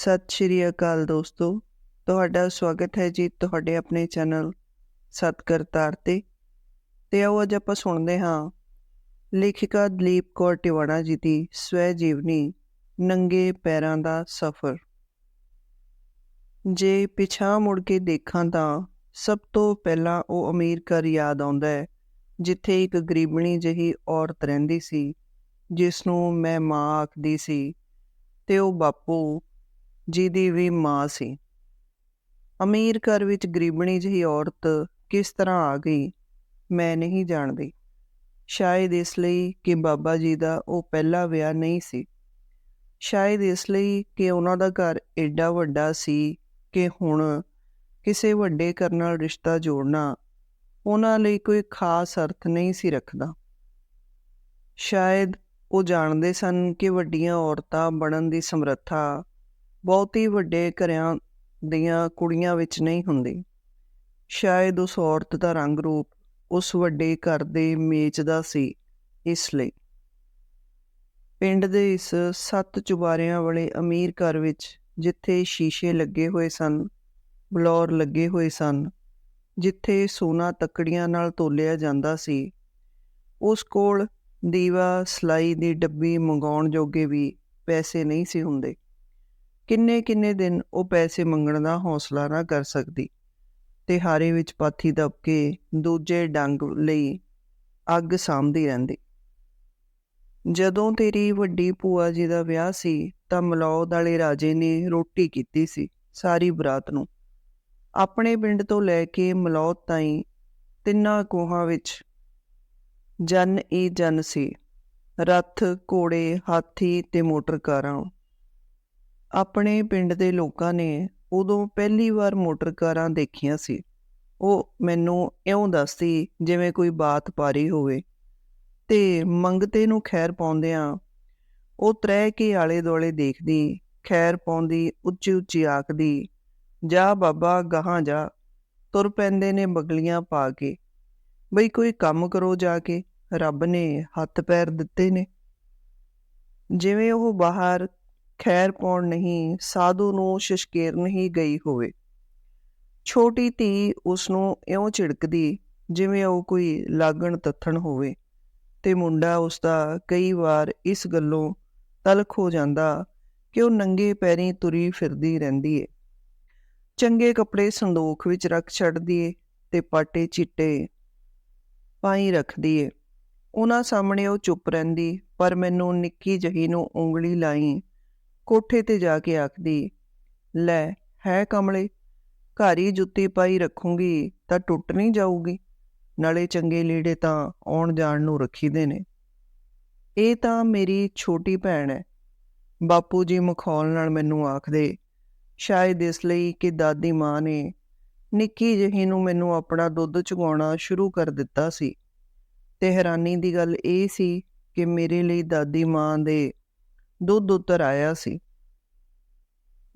ਸਤਿ ਸ਼੍ਰੀ ਅਕਾਲ ਦੋਸਤੋ। ਤੁਹਾਡਾ ਸਵਾਗਤ ਹੈ ਜੀ ਤੁਹਾਡੇ ਆਪਣੇ ਚੈਨਲ ਸਤਕਰਤਾਰ ਤੇ। ਤੇ ਆਓ ਅੱਜ ਆਪਾਂ ਸੁਣਦੇ ਹਾਂ। ਲੇਖਿਕਾ ਦਲੀਪ ਕੌਰ ਟਿਵਾਣਾ ਜੀ ਦੀ ਸਵੈ ਜੀਵਨੀ ਨੰਗੇ ਪੈਰਾਂ ਦਾ ਸਫ਼ਰ। ਜੇ ਪਿਛਾਂ ਮੁੜ ਕੇ ਦੇਖਾਂ ਤਾਂ ਸਭ ਤੋਂ ਪਹਿਲਾਂ ਉਹ ਅਮੀਰ ਘਰ ਯਾਦ ਆਉਂਦਾ ਹੈ, ਜਿੱਥੇ ਇੱਕ ਗਰੀਬਣੀ ਜਿਹੀ ਔਰਤ ਰਹਿੰਦੀ ਸੀ ਜਿਸ ਨੂੰ ਮੈਂ ਮਾਂ ਆਖਦੀ ਸੀ। ਤੇ ਉਹ ਬਾਪੂ ਜਿਹਦੀ ਵੀ ਮਾਂ ਸੀ। ਅਮੀਰ ਘਰ ਵਿੱਚ ਗਰੀਬਣੀ ਜਿਹੀ ਔਰਤ ਕਿਸ ਤਰ੍ਹਾਂ ਆ ਗਈ, ਮੈਂ ਨਹੀਂ ਜਾਣਦੀ। ਸ਼ਾਇਦ ਇਸ ਲਈ ਕਿ ਬਾਬਾ ਜੀ ਦਾ ਉਹ ਪਹਿਲਾ ਵਿਆਹ ਨਹੀਂ ਸੀ। ਸ਼ਾਇਦ ਇਸ ਲਈ ਕਿ ਉਹਨਾਂ ਦਾ ਘਰ ਐਡਾ ਵੱਡਾ ਸੀ ਕਿ ਹੁਣ ਕਿਸੇ ਵੱਡੇ ਘਰ ਨਾਲ ਰਿਸ਼ਤਾ ਜੋੜਨਾ ਉਹਨਾਂ ਲਈ ਕੋਈ ਖਾਸ ਅਰਥ ਨਹੀਂ ਸੀ ਰੱਖਦਾ। ਸ਼ਾਇਦ ਉਹ ਜਾਣਦੇ ਸਨ ਕਿ ਵੱਡੀਆਂ ਔਰਤਾਂ ਬਣਨ ਦੀ ਸਮਰੱਥਾ ਬਹੁਤੀ ਵੱਡੇ ਘਰਿਆਂ ਦੀਆਂ ਕੁੜੀਆਂ ਵਿੱਚ ਨਹੀਂ ਹੁੰਦੀ। ਸ਼ਾਇਦ ਉਸ ਔਰਤ ਦਾ ਰੰਗ ਰੂਪ ਉਸ ਵੱਡੇ ਘਰ ਦੇ ਮੇਚ ਦਾ ਸੀ, ਇਸ ਲਈ। ਪਿੰਡ ਦੇ ਇਸ ਸੱਤ ਚੁਬਾਰਿਆਂ ਵਾਲੇ ਅਮੀਰ ਘਰ ਵਿੱਚ ਜਿੱਥੇ ਸ਼ੀਸ਼ੇ ਲੱਗੇ ਹੋਏ ਸਨ, ਬਲੌਰ ਲੱਗੇ ਹੋਏ ਸਨ, ਜਿੱਥੇ ਸੋਨਾ ਤੱਕੜੀਆਂ ਨਾਲ ਤੋਲਿਆ ਜਾਂਦਾ ਸੀ, ਉਸ ਕੋਲ ਦੀਵਾ ਸਲਾਈ ਦੀ ਡੱਬੀ ਮੰਗਾਉਣ ਜੋਗੇ ਵੀ ਪੈਸੇ ਨਹੀਂ ਸੀ ਹੁੰਦੇ। ਕਿੰਨੇ ਕਿੰਨੇ ਦਿਨ ਉਹ ਪੈਸੇ ਮੰਗਣ ਦਾ ਹੌਸਲਾ ਨਾ ਕਰ ਸਕਦੀ। ਤੇ ਹਾਰੇ ਵਿੱਚ ਪਾਥੀ ਦੱਬ ਕੇ ਦੂਜੇ ਡੰਗ ਲਈ ਅੱਗ ਸਾਂਭਦੀ ਰਹਿੰਦੀ। ਜਦੋਂ ਤੇਰੀ ਵੱਡੀ ਭੂਆ ਜੀ ਦਾ ਵਿਆਹ ਸੀ, ਤਾਂ ਮਲੌਦ ਵਾਲੇ ਰਾਜੇ ਨੇ ਰੋਟੀ ਕੀਤੀ ਸੀ ਸਾਰੀ ਬਰਾਤ ਨੂੰ। ਆਪਣੇ ਪਿੰਡ ਤੋਂ ਲੈ ਕੇ ਮਲੌਦ ਤਾਈਂ ਤਿੰਨਾਂ ਕੋਹਾਂ ਵਿੱਚ ਜਨ ਹੀ ਜਨ ਸੀ। ਰੱਥ, ਘੋੜੇ, ਹਾਥੀ ਤੇ ਮੋਟਰ ਕਾਰਾਂ ਆਪਣੇ ਪਿੰਡ ਦੇ ਲੋਕਾਂ ਨੇ ਉਦੋਂ ਪਹਿਲੀ ਵਾਰ ਮੋਟਰ ਕਾਰਾਂ ਦੇਖੀਆਂ ਸੀ। ਉਹ ਮੈਨੂੰ ਇਉਂ ਦੱਸਦੀ, ਜਿਵੇਂ ਕੋਈ ਬਾਤ ਪਾਰੀ ਹੋਵੇ। ਤੇ ਮੰਗਤੇ ਨੂੰ ਖੈਰ ਪਾਉਂਦਿਆਂ ਉਹ ਤਰੇ ਕੇ ਆਲੇ ਦੁਆਲੇ ਦੇਖਦੀ, ਖੈਰ ਪਾਉਂਦੀ ਉੱਚੀ ਉੱਚੀ ਆਖਦੀ, ਜਾ ਬਾਬਾ, ਗਾਹਾਂ ਜਾ। ਤੁਰ ਪੈਂਦੇ ਨੇ ਬਗਲੀਆਂ ਪਾ ਕੇ। ਬਈ ਕੋਈ ਕੰਮ ਕਰੋ ਜਾ ਕੇ, ਰੱਬ ਨੇ ਹੱਥ ਪੈਰ ਦਿੱਤੇ ਨੇ। ਜਿਵੇਂ ਉਹ ਬਾਹਰ ਖੈਰ ਪਾਉਣ ਨਹੀਂ, ਸਾਧੂ ਨੂੰ ਸ਼ਸ਼ਕੇਰ ਨਹੀਂ ਗਈ ਹੋਵੇ। ਛੋਟੀ ਧੀ ਉਸ ਨੂੰ ਇਉਂ ਝਿੜਕਦੀ ਜਿਵੇਂ ਉਹ ਕੋਈ ਲਾਗਣ ਤੱਥਣ ਹੋਵੇ ਤੇ ਮੁੰਡਾ ਉਸ ਦਾ ਕਈ ਵਾਰ ਇਸ ਗੱਲੋਂ ਤਲਖ ਹੋ ਜਾਂਦਾ ਕਿ ਉਹ ਨੰਗੇ ਪੈਰੀਂ ਤੁਰੀ ਫਿਰਦੀ ਰਹਿੰਦੀ ਏ। ਚੰਗੇ ਕੱਪੜੇ ਸੰਦੂਖ ਵਿੱਚ ਰੱਖ ਛੱਡਦੀ ਏ ਤੇ ਪਾਟੇ ਚਿੱਟੇ ਪਾਈ ਰੱਖਦੀ ਏ। ਉਹਨਾਂ ਸਾਹਮਣੇ ਉਹ ਚੁੱਪ ਰਹਿੰਦੀ, ਪਰ ਮੈਨੂੰ ਨਿੱਕੀ ਜਹੀ ਨੂੰ ਉਂਗਲੀ ਲਾਈ ਕੋਠੇ ਤੇ ਜਾ ਕੇ ਆਖਦੀ, ਲੈ, ਹੈ ਕਮਲੇ, ਘਾਰੀ ਜੁੱਤੀ ਪਾਈ ਰੱਖੂੰਗੀ ਤਾਂ ਟੁੱਟ ਨਹੀਂ ਜਾਊਗੀ, ਨਾਲੇ ਚੰਗੇ ਲੀੜੇ ਤਾਂ ਆਉਣ ਜਾਣ ਨੂੰ ਰੱਖੀਦੇ ਨੇ। ਇਹ ਤਾਂ ਮੇਰੀ ਛੋਟੀ ਭੈਣ ਹੈ। ਬਾਪੂ ਜੀ ਮਖੌਲ ਨਾਲ ਮੈਨੂੰ ਆਖਦੇ, ਸ਼ਾਇਦ ਇਸ ਲਈ ਕਿ ਦਾਦੀ ਮਾਂ ਨੇ ਨਿੱਕੀ ਜਿਹੀ ਨੂੰ ਮੈਨੂੰ ਆਪਣਾ ਦੁੱਧ ਚੁਗਾਉਣਾ ਸ਼ੁਰੂ ਕਰ ਦਿੱਤਾ ਸੀ। ਤੇ ਹੈਰਾਨੀ ਦੀ ਗੱਲ ਇਹ ਸੀ ਕਿ ਮੇਰੇ ਲਈ ਦਾਦੀ ਮਾਂ ਦੇ ਦੁੱਧ ਉਤਰ ਆਇਆ ਸੀ।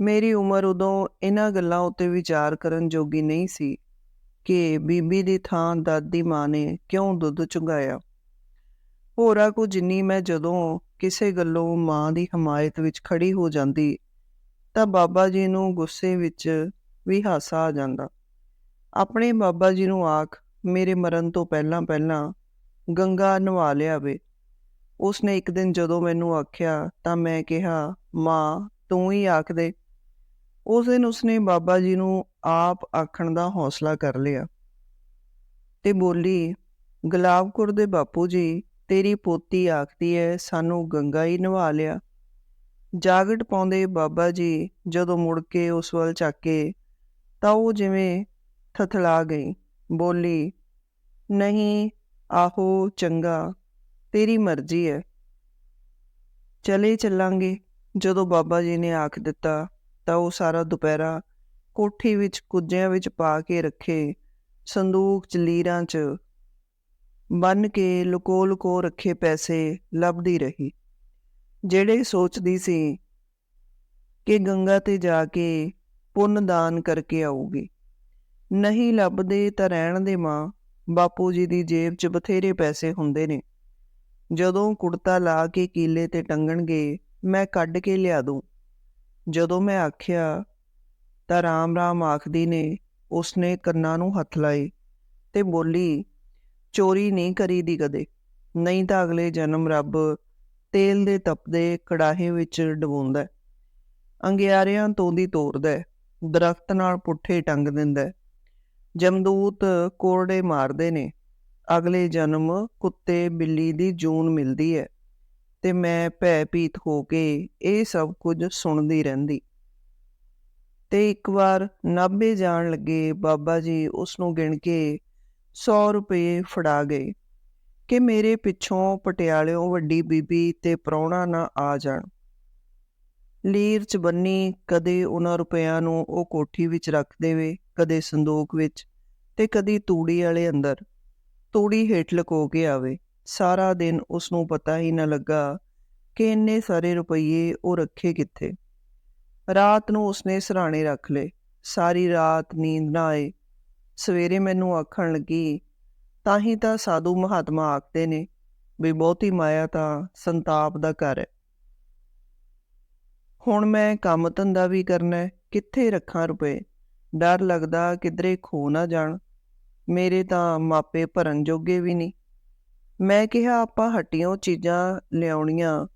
ਮੇਰੀ ਉਮਰ ਉਦੋਂ ਇਹਨਾਂ ਗੱਲਾਂ ਉੱਤੇ ਵਿਚਾਰ ਕਰਨ ਜੋਗੀ ਨਹੀਂ ਸੀ ਕਿ ਬੀਬੀ ਦੀ ਥਾਂ ਦਾਦੀ ਮਾਂ ਨੇ ਕਿਉਂ ਦੁੱਧ ਚੁੰਗਾਇਆ। ਹੋਰਾ ਕੋ ਜਿੰਨੀ ਮੈਂ ਜਦੋਂ ਕਿਸੇ ਗੱਲੋਂ ਮਾਂ ਦੀ ਹਮਾਇਤ ਵਿੱਚ ਖੜੀ ਹੋ ਜਾਂਦੀ ਤਾਂ ਬਾਬਾ ਜੀ ਨੂੰ ਗੁੱਸੇ ਵਿੱਚ ਵੀ ਹਾਸਾ ਆ ਜਾਂਦਾ। ਆਪਣੇ ਬਾਬਾ ਜੀ ਨੂੰ ਆਖ, ਮੇਰੇ ਮਰਨ ਤੋਂ ਪਹਿਲਾਂ ਪਹਿਲਾਂ ਗੰਗਾ ਨਵਾ ਲਿਆਵੇ ਉਸਨੇ ਇੱਕ ਦਿਨ ਜਦੋਂ ਮੈਨੂੰ ਆਖਿਆ, ਤਾਂ ਮੈਂ ਕਿਹਾ, ਮਾਂ, ਤੂੰ ਹੀ ਆਖ ਦੇ। ਉਸ ਦਿਨ ਉਸਨੇ ਬਾਬਾ ਜੀ ਨੂੰ ਆਪ ਆਖਣ ਦਾ ਹੌਸਲਾ ਕਰ ਲਿਆ ਤੇ ਬੋਲੀ ਗੁਲਾਬਪੁਰ ਦੇ ਬਾਪੂ ਜੀ, ਤੇਰੀ ਪੋਤੀ ਆਖਦੀ ਐ, ਸਾਨੂੰ ਗੰਗਾ ਹੀ ਨਵਾ ਲਿਆ। ਜਾਗਟ ਪਾਉਂਦੇ ਬਾਬਾ ਜੀ ਜਦੋਂ ਮੁੜ ਕੇ ਉਸ ਵੱਲ ਚੱਕੇ ਤਾਂ ਉਹ ਜਿਵੇਂ ਥਥਲਾ ਗਈ, ਬੋਲੀ, ਨਹੀਂ, ਆਹੋ, ਚੰਗਾ ਤੇਰੀ ਮਰਜ਼ੀ ਹੈ ਚਲੇ ਚੱਲਾਂਗੇ। ਜਦੋਂ ਬਾਬਾ ਜੀ ਨੇ ਆਖ ਦਿੱਤਾ, ਤਾਂ ਉਹ ਸਾਰਾ ਦੁਪਹਿਰਾ ਕੋਠੀ ਵਿੱਚ ਕੁੱਜਿਆਂ ਵਿੱਚ ਪਾ ਕੇ ਰੱਖੇ, ਸੰਦੂਕ ਚ ਲੀਰਾਂ ਚ, ਬੰਨ ਕੇ ਲੁਕੋ ਲੁਕੋ ਰੱਖੇ ਪੈਸੇ ਲੱਭਦੀ ਰਹੀ। ਜਿਹੜੇ ਸੋਚਦੀ ਸੀ ਕਿ ਗੰਗਾ ਤੇ ਜਾ ਕੇ ਪੁੰਨ ਦਾਨ ਕਰਕੇ ਆਊਗੀ, ਨਹੀਂ ਲੱਭਦੇ ਤਾਂ ਰਹਿਣ ਦੇ ਮਾਂ, ਬਾਪੂ ਜੀ ਦੀ ਜੇਬ 'ਚ ਬਥੇਰੇ ਪੈਸੇ ਹੁੰਦੇ ਨੇ। ਜਦੋਂ ਕੁੜਤਾ ਲਾ ਕੇ ਕੀਲੇ ਤੇ ਟੰਗਣਗੇ, ਮੈਂ ਕੱਢ ਕੇ ਲਿਆ ਦੂੰ। ਜਦੋਂ ਮੈਂ ਆਖਿਆ, ਤਾਂ ਰਾਮ ਰਾਮ ਆਖਦੀ ਨੇ, ਉਸਨੇ ਕੰਨਾਂ ਨੂੰ ਹੱਥ ਲਾਏ ਤੇ ਬੋਲੀ, ਚੋਰੀ ਨਹੀਂ ਕਰੀਦੀ ਕਦੇ, ਨਹੀਂ ਤਾਂ ਅਗਲੇ ਜਨਮ ਰੱਬ ਤੇਲ ਦੇ ਤਪਦੇ ਕੜਾਹੇ ਵਿੱਚ ਡਬੋਂਦਾ ਅੰਗਿਆਰਿਆਂ ਤੋਂ ਦੀ ਤੋੜਦਾ ਦਰਖਤ ਨਾਲ ਪੁੱਠੇ ਟੰਗ ਦਿੰਦਾ ਜਮਦੂਤ ਕੋਰੜੇ ਮਾਰਦੇ ਨੇ ਅਗਲੇ ਜਨਮ ਕੁੱਤੇ ਬਿੱਲੀ ਦੀ ਜੂਨ ਮਿਲਦੀ ਹੈ ਤੇ ਮੈਂ ਭੈ ਭੀਤ ਹੋ ਕੇ ਇਹ ਸਭ ਕੁਝ ਸੁਣਦੀ ਰਹਿੰਦੀ। ਤੇ ਇੱਕ ਵਾਰ ਨਾਭੇ ਜਾਣ ਲੱਗੇ ਬਾਬਾ ਜੀ ਉਸ ਨੂੰ ਗਿਣ ਕੇ 100 ਰੁਪਏ ਫੜਾ ਗਏ ਕਿ ਮੇਰੇ ਪਿੱਛੋਂ ਪਟਿਆਲਿਓਂ ਵੱਡੀ ਬੀਬੀ ਤੇ ਪ੍ਰਾਹੁਣਾ ਨਾ ਆ ਜਾਣ। ਲੀਰ ਚ ਬੰਨੀ ਕਦੇ ਉਹਨਾਂ ਰੁਪਿਆਂ ਨੂੰ ਉਹ ਕੋਠੀ ਵਿੱਚ ਰੱਖ ਦੇਵੇ, ਕਦੇ ਸੰਦੂਕ ਵਿੱਚ ਤੇ ਕਦੀ ਤੂੜੀ ਵਾਲੇ ਅੰਦਰ। ਤੂੜੀ ਹੇਠ ਲਕੋ ਕੇ ਆਵੇ। ਸਾਰਾ ਦਿਨ ਉਸ ਨੂੰ ਪਤਾ ਹੀ ਨਾ ਲੱਗਾ ਕਿ ਇੰਨੇ ਸਾਰੇ ਰੁਪਈਏ ਉਹ ਰੱਖੇ ਕਿੱਥੇ। ਰਾਤ ਨੂੰ ਉਸਨੇ ਸਰਾਣੇ ਰੱਖ ਲਏ। ਸਾਰੀ ਰਾਤ ਨੀਂਦ ਨਾ ਆਏ। ਸਵੇਰੇ ਮੈਨੂੰ ਆਖਣ ਲੱਗੀ, ਤਾਂ ਹੀ ਤਾਂ ਸਾਧੂ ਮਹਾਤਮਾ ਆਖਦੇ ਨੇ ਵੀ ਬਹੁਤੀ ਮਾਇਆ ਤਾਂ ਸੰਤਾਪ ਦਾ ਘਰ ਹੈ। ਹੁਣ ਮੈਂ ਕੰਮ ਧੰਦਾ ਵੀ ਕਰਨਾ ਹੈ, ਕਿੱਥੇ ਰੱਖਾਂ ਰੁਪਏ? ਡਰ ਲੱਗਦਾ ਕਿਧਰੇ ਖੋ ਨਾ ਜਾਣ। ਮੇਰੇ ਤਾਂ ਮਾਪੇ ਭਰਨ ਜੋਗੇ ਵੀ ਨਹੀਂ ਮੈਂ ਕਿਹਾ, ਆਪਾਂ ਹੱਟੀਆਂ ਚੀਜ਼ਾਂ ਲਿਆਉਣੀਆਂ।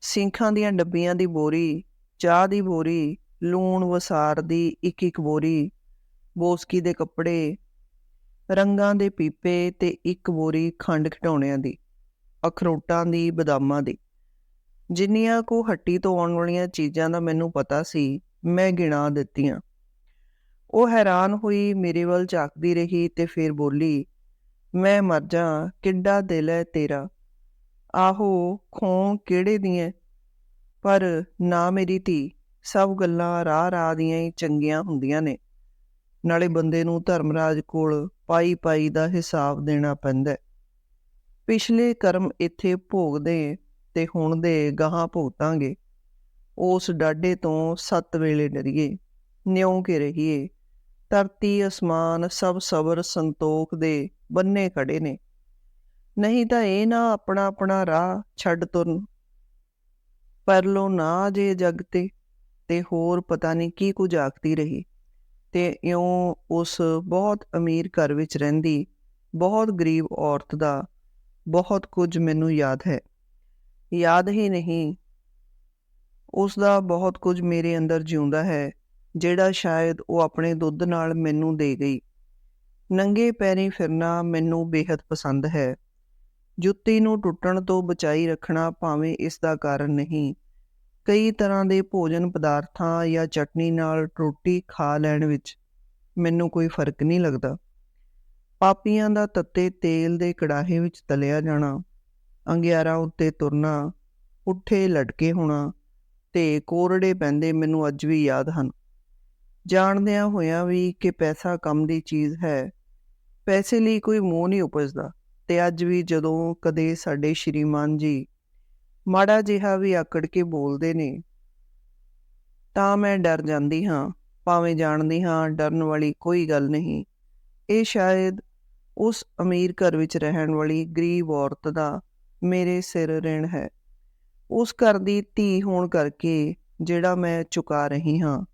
ਸਿੰਖਾਂ ਦੀਆਂ ਡੱਬੀਆਂ ਦੀ ਬੋਰੀ, ਚਾਹ ਦੀ ਬੋਰੀ, ਲੂਣ ਵਸਾਰ ਦੀ ਇੱਕ ਇੱਕ ਬੋਰੀ, ਬੋਸਕੀ ਦੇ ਕੱਪੜੇ, ਰੰਗਾਂ ਦੇ ਪੀਪੇ ਤੇ ਇੱਕ ਬੋਰੀ ਖੰਡ ਖਟਾਉਣਿਆਂ ਦੀ, ਅਖਰੋਟਾਂ ਦੀ, ਬਦਾਮਾਂ ਦੀ। ਜਿੰਨੀਆਂ ਕੋ ਹੱਟੀ ਤੋਂ ਆਉਣ ਵਾਲੀਆਂ ਚੀਜ਼ਾਂ ਦਾ ਮੈਨੂੰ ਪਤਾ ਸੀ, ਮੈਂ ਗਿਣਾ ਦਿੱਤੀਆਂ। ਉਹ ਹੈਰਾਨ ਹੋਈ, ਮੇਰੇ ਵੱਲ ਝਾਕਦੀ ਰਹੀ ਤੇ ਫਿਰ ਬੋਲੀ, ਮੈਂ ਮਰ ਜਾ, ਕਿੱਡਾ ਦਿਲ ਹੈ ਤੇਰਾ। ਆਹੋ, ਖੋਂ ਕਿਹੜੇ ਦੀਆਂ ਪਰ ਨਾ ਮੇਰੀ ਧੀ, ਸਭ ਗੱਲਾਂ ਰਾਹ ਰਾਹ ਦੀਆਂ ਹੀ ਚੰਗੀਆਂ ਹੁੰਦੀਆਂ ਨੇ। ਨਾਲੇ ਬੰਦੇ ਨੂੰ ਧਰਮਰਾਜ ਕੋਲ ਪਾਈ ਪਾਈ ਦਾ ਹਿਸਾਬ ਦੇਣਾ ਪੈਂਦਾ ਪਿਛਲੇ ਕਰਮ ਇੱਥੇ ਭੋਗਦੇ ਤੇ ਹੁਣ ਦੇ ਗਾਹਾਂ ਭੋਗਤਾਂਗੇ। ਉਸ ਡਾਡੇ ਤੋਂ ਸੱਤ ਵੇਲੇ ਡਰੀਏ, ਨਿਉਂ ਕੇ ਰਹੀਏ। ਧਰਤੀ, ਅਸਮਾਨ ਸਭ ਸਬਰ ਸੰਤੋਖ ਦੇ ਬੰਨੇ ਖੜੇ ਨੇ। ਨਹੀਂ ਤਾਂ ਇਹ ਨਾ ਆਪਣਾ ਆਪਣਾ ਰਾਹ ਛੱਡ ਤੁਰਨ। ਪਰਲੋ ਨਾ ਜੇ ਜਗ ਤੇ ਤੇ ਹੋਰ ਪਤਾ ਨਹੀਂ ਕੀ ਕੁਝ ਆਖਦੀ ਰਹੀ। ਤੇ ਇਉਂ ਉਸ ਬਹੁਤ ਅਮੀਰ ਘਰ ਵਿੱਚ ਰਹਿੰਦੀ ਬਹੁਤ ਗਰੀਬ ਔਰਤ ਦਾ ਬਹੁਤ ਕੁਝ ਮੈਨੂੰ ਯਾਦ ਹੈ। ਯਾਦ ਹੀ ਨਹੀਂ, ਉਸ ਦਾ ਬਹੁਤ ਕੁਝ ਮੇਰੇ ਅੰਦਰ ਜਿਉਂਦਾ ਹੈ। ਜਿਹੜਾ ਸ਼ਾਇਦ ਉਹ ਆਪਣੇ ਦੁੱਧ ਨਾਲ ਮੈਨੂੰ ਦੇ ਗਈ। ਨੰਗੇ ਪੈਰੀ ਫਿਰਨਾ ਮੈਨੂੰ ਬੇहद ਪਸੰਦ ਹੈ। ਜੁੱਤੀ ਨੂੰ ਟੁੱਟਣ ਤੋਂ ਬਚਾਈ ਰੱਖਣਾ ਭਾਵੇਂ ਇਸ ਦਾ ਕਾਰਨ ਨਹੀਂ। ਕਈ ਤਰ੍ਹਾਂ ਦੇ ਭੋਜਨ ਪਦਾਰਥਾਂ ਜਾਂ ਚਟਨੀ ਨਾਲ ਰੋਟੀ ਖਾ ਲੈਣ ਵਿੱਚ ਮੈਨੂੰ ਕੋਈ ਫ਼ਰਕ ਨਹੀਂ ਲੱਗਦਾ। ਪਾਪੀਆਂ ਦਾ ਤੱਤੇ ਤੇਲ ਦੇ ਕੜਾਹੇ ਵਿੱਚ ਤਲਿਆ ਜਾਣਾ, ਅੰਗਿਆਰਾਂ ਉੱਤੇ ਤੁਰਨਾ ਉੱਠੇ ਲਟਕੇ ਹੋਣਾ ਤੇ ਕੋਰੜੇ ਪੈਂਦੇ ਮੈਨੂੰ ਅੱਜ ਵੀ ਯਾਦ ਹਨ। ਜਾਣਦਿਆਂ ਹੋਇਆਂ ਵੀ ਕਿ ਪੈਸਾ ਕੰਮ ਦੀ ਚੀਜ਼ ਹੈ। ਪੈਸੇ ਲਈ ਕੋਈ ਮੋਹ ਨਹੀਂ ਉਪਜਦਾ। ਤੇ ਅੱਜ ਵੀ ਜਦੋਂ ਕਦੇ ਸਾਡੇ ਸ਼੍ਰੀਮਾਨ ਜੀ ਮਾੜਾ ਜਿਹਾ ਵੀ ਆਕੜ ਕੇ ਬੋਲਦੇ ਨੇ, ਤਾਂ ਮੈਂ ਡਰ ਜਾਂਦੀ ਹਾਂ। ਭਾਵੇਂ ਜਾਣਦੀ ਹਾਂ, ਡਰਨ ਵਾਲੀ ਕੋਈ ਗੱਲ ਨਹੀਂ। ਇਹ ਸ਼ਾਇਦ ਉਸ ਅਮੀਰ ਘਰ ਵਿੱਚ ਰਹਿਣ ਵਾਲੀ ਗਰੀਬ ਔਰਤ ਦਾ ਮੇਰੇ ਸਿਰ ਰਹਿਣ ਹੈ। ਉਸ ਘਰ ਦੀ ਧੀ ਹੋਣ ਕਰਕੇ ਜਿਹੜਾ ਮੈਂ ਚੁਕਾ ਰਹੀ ਹਾਂ।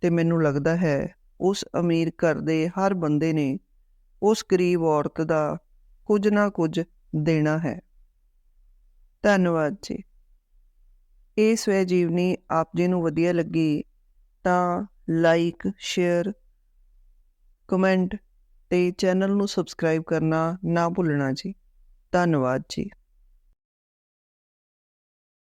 ਤੇ ਮੈਨੂੰ ਲੱਗਦਾ ਹੈ, ਉਸ ਅਮੀਰ ਘਰ ਦੇ ਹਰ ਬੰਦੇ ਨੇ ਉਸ ਗਰੀਬ ਔਰਤ ਦਾ ਕੁਝ ਨਾ ਕੁਝ ਦੇਣਾ ਹੈ। ਧੰਨਵਾਦ ਜੀ। ਇਹ ਸਵੈ ਜੀਵਨੀ ਆਪ ਜੀ ਨੂੰ ਵਧੀਆ ਲੱਗੀ ਤਾਂ ਲਾਈਕ ਸ਼ੇਅਰ ਕਮੈਂਟ ਤੇ ਚੈਨਲ ਨੂੰ ਸਬਸਕ੍ਰਾਈਬ ਕਰਨਾ ਨਾ ਭੁੱਲਣਾ ਜੀ। ਧੰਨਵਾਦ ਜੀ।